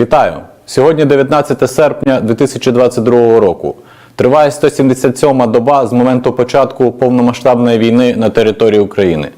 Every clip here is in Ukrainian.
Вітаю! Сьогодні 19 серпня 2022 року. Триває 177-ма доба з моменту початку повномасштабної війни на території України.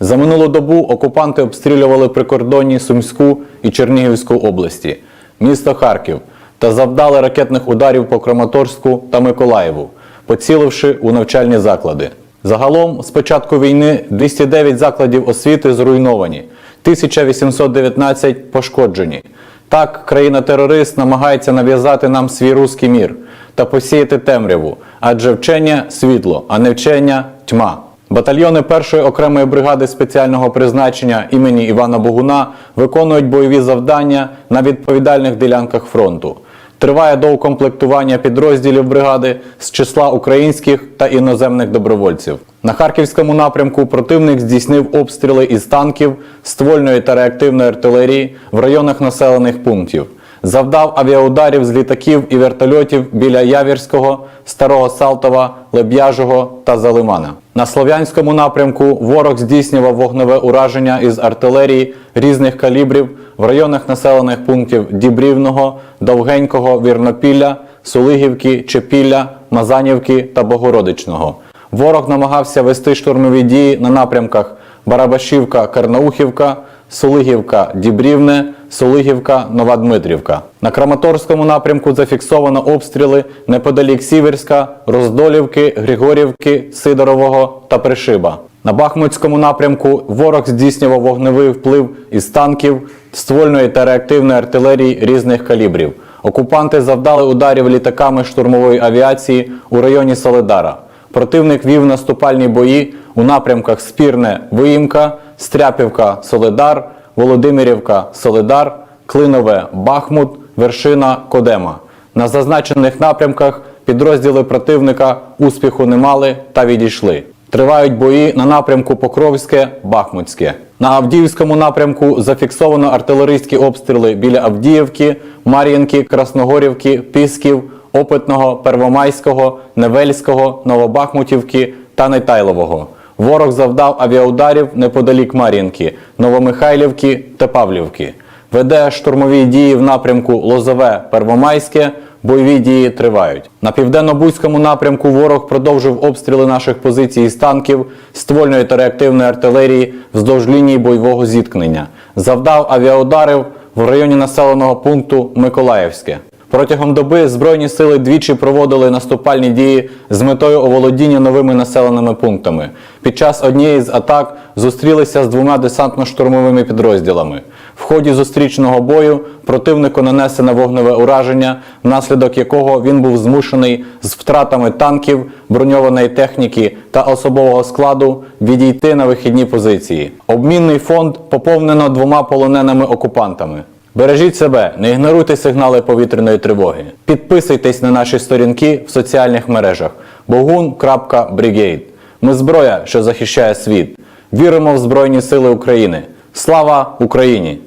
За минулу добу окупанти обстрілювали прикордонні Сумську і Чернігівську області, місто Харків та завдали ракетних ударів по Краматорську та Миколаєву, поціливши у навчальні заклади. Загалом з початку війни 209 закладів освіти зруйновані, 1819 пошкоджені. Так, країна-терорист намагається нав'язати нам свій руський мір та посіяти темряву, адже вчення світло, а не вчення тьма. Батальйони першої окремої бригади спеціального призначення імені Івана Богуна виконують бойові завдання на відповідальних ділянках фронту. Триває доукомплектування підрозділів бригади з числа українських та іноземних добровольців. На харківському напрямку противник здійснив обстріли із танків, ствольної та реактивної артилерії в районах населених пунктів. Завдав авіаударів з літаків і вертольотів біля Явірського, Старого Салтова, Леб'яжого та Залимана. На Слов'янському напрямку ворог здійснював вогневе ураження із артилерії різних калібрів в районах населених пунктів Дібрівного, Довгенького, Вірнопілля, Сулигівки, Чепілля, Мазанівки та Богородичного. Ворог намагався вести штурмові дії на напрямках Барабашівка, Карнаухівка, Сулигівка, Дібрівне, Сулигівка, Нова Дмитрівка. На Краматорському напрямку зафіксовано обстріли неподалік Сіверська, Роздолівки, Григорівки, Сидорового та Пришиба. На Бахмутському напрямку ворог здійснював вогневий вплив із танків, ствольної та реактивної артилерії різних калібрів. Окупанти завдали ударів літаками штурмової авіації у районі Соледара. Противник вів наступальні бої у напрямках Спірне Виїмка, Стряпівка Соледар, Володимирівка Соледар, Клинове Бахмут, Вершина Кодема. На зазначених напрямках підрозділи противника успіху не мали та відійшли. Тривають бої на напрямку Покровське, Бахмутське. На Авдіївському напрямку зафіксовано артилерійські обстріли біля Авдіївки, Мар'їнки, Красногорівки, Пісків, Опитного, Первомайського, Невельського, Новобахмутівки та Нетайлового. Ворог завдав авіаударів неподалік Мар'їнки, Новомихайлівки та Павлівки. Веде штурмові дії в напрямку Лозове Первомайське. Бойові дії тривають. На південно-бузькому напрямку ворог продовжив обстріли наших позицій з танків, ствольної та реактивної артилерії вздовж лінії бойового зіткнення. Завдав авіаударів в районі населеного пункту Миколаївське. Протягом доби Збройні сили двічі проводили наступальні дії з метою оволодіння новими населеними пунктами. Під час однієї з атак зустрілися з двома десантно-штурмовими підрозділами. В ході зустрічного бою противнику нанесено вогневе ураження, внаслідок якого він був змушений з втратами танків, броньованої техніки та особового складу відійти на вихідні позиції. Обмінний фонд поповнено двома полоненими окупантами. Бережіть себе, не ігноруйте сигнали повітряної тривоги. Підписуйтесь на наші сторінки в соціальних мережах bogun.brigade. Ми зброя, що захищає світ. Віримо в Збройні Сили України. Слава Україні!